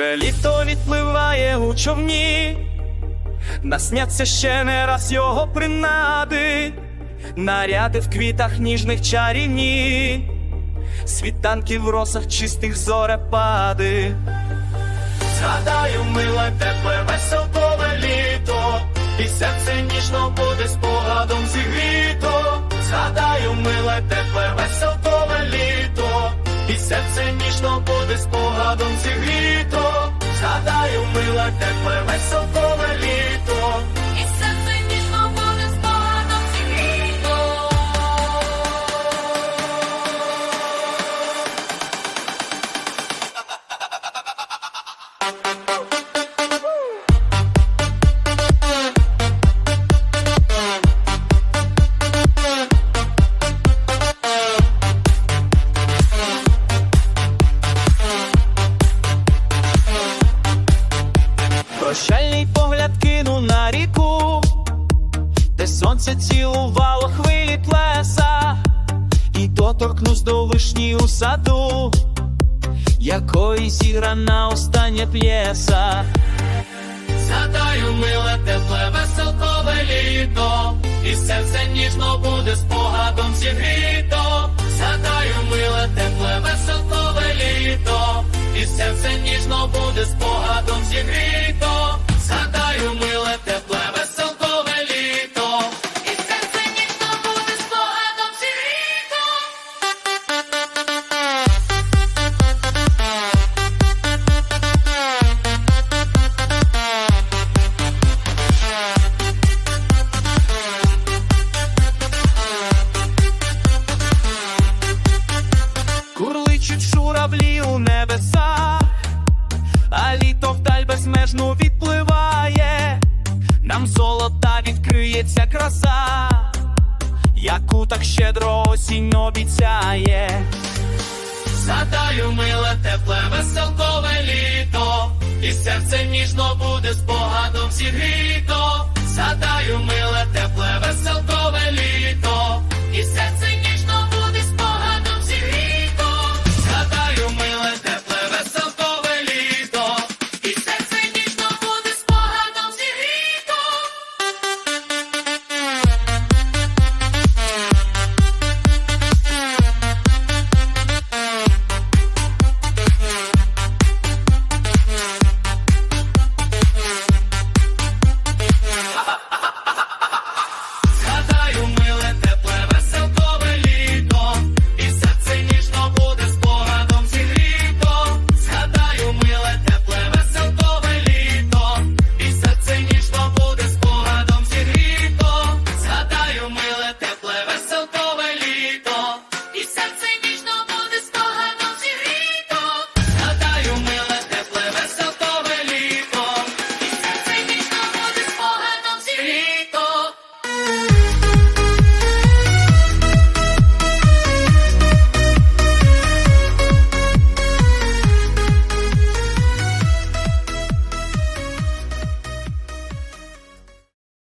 Вже літо відпливає у човні, насняться ще не раз його принади, наряди в квітах ніжних чарівні, світанки в росах чистих зорепади. Згадаю, миле, тепле, веселкове літо, і серце ніжно буде спогадом зігріто. Згадаю, миле, тепле, веселкове літо, і серце ніжно буде спогадом зігріто. Згадаю, мила, тепле, веселкове Прощальний погляд кину на ріку, де сонце цілувало хвилі плеса, і доторкнусь до вишні у саду, якої зіграна остання п'єса. Згадаю, миле, тепле, веселкове літо, і серце ніжно буде спогадом зігріто. Курличуть журавлі у небесах, а літо вдаль безмежно відпливає, нам золота відкриється краса, яку так щедро осінь обіцяє. Згадаю, миле, тепле, веселкове літо, і серце ніжно буде спогадом зігріто. Згадаю,